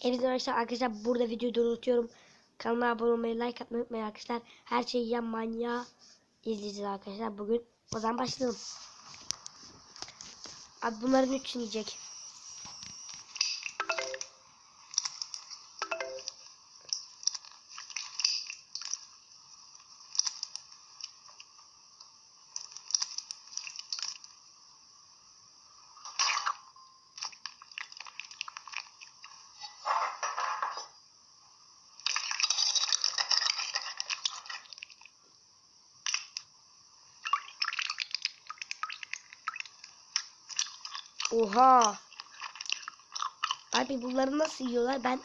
Hepinize arkadaşlar arkadaşlar burada videoyu durutuyorum. Kanalıma abone olmayı, like atmayı unutmayın arkadaşlar. Her şeyi yiyen manyağı izleyeceğiz arkadaşlar bugün. O zaman başlayalım. Abi bunların üçünü yiyecek. Oha. Abi bunları nasıl yiyorlar ben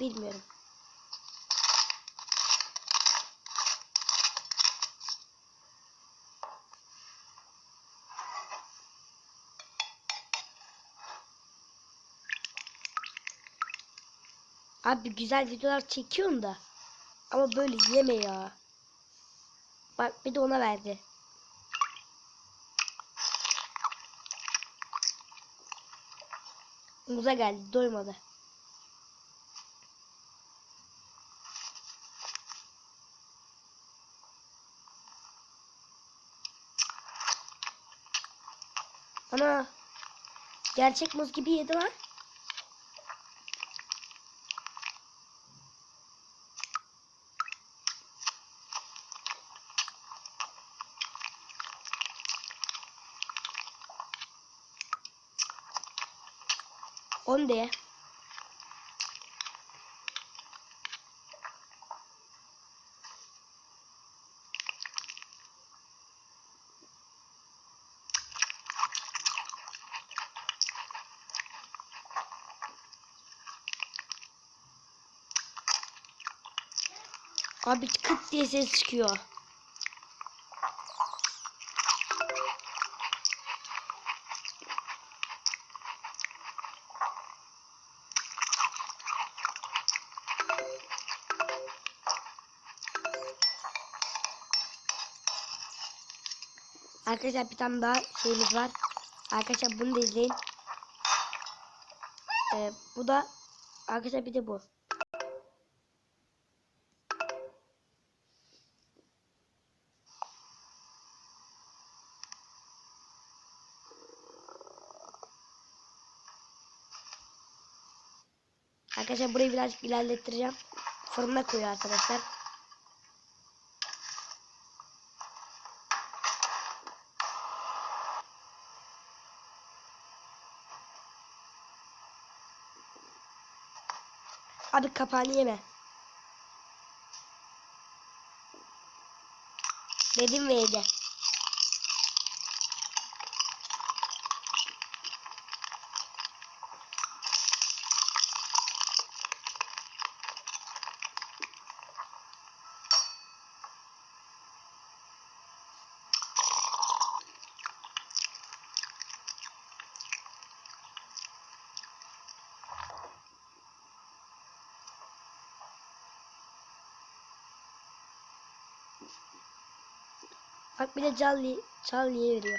bilmiyorum. Abi güzel videolar çekiyorsun da. Ama böyle yeme ya. Bak bir de ona verdi. Muza geldi doymadı. Ana. Gerçek muz gibi yedi lan. On de. Abi kıt diye ses çıkıyor. Arkadaşlar bir tane daha şeyimiz var. Arkadaşlar bunu da izleyin. Ee, bu da arkadaşlar bir de bu. Arkadaşlar burayı birazcık ilerlettireceğim. Fırına koyuyor arkadaşlar. Abi kapağını yeme. Dedim ve yedi. Bak bir de Charlie, Charlie'ye veriyor.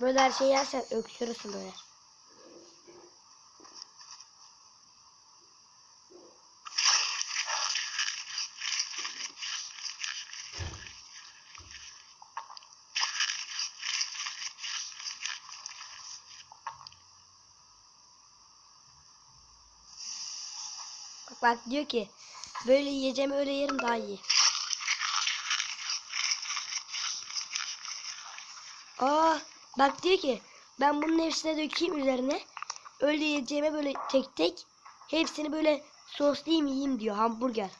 Böyle her şeyi yersen öksürürsün böyle. Bak, diyor ki böyle yiyeceğim öyle yerim daha iyi. Aa bak diyor ki ben bunun hepsine dökeyim üzerine. Öyle yiyeceğime böyle tek tek hepsini böyle soslayayım yiyeyim diyor hamburger.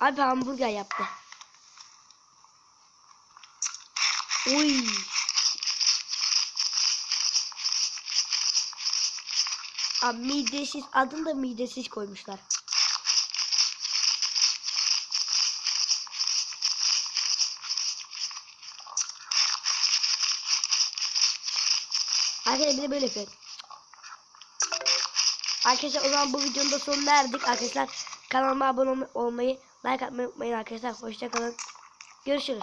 Abi hamburger yaptı. Uy. Abi midesiz adını da midesiz koymuşlar. Arkadaşlar bir de böyle yapıyor. Arkadaşlar o zaman bu videonun da sonuna erdik. Arkadaşlar kanalıma abone olmayı, like atmayı unutmayın arkadaşlar. Hoşçakalın. Görüşürüz.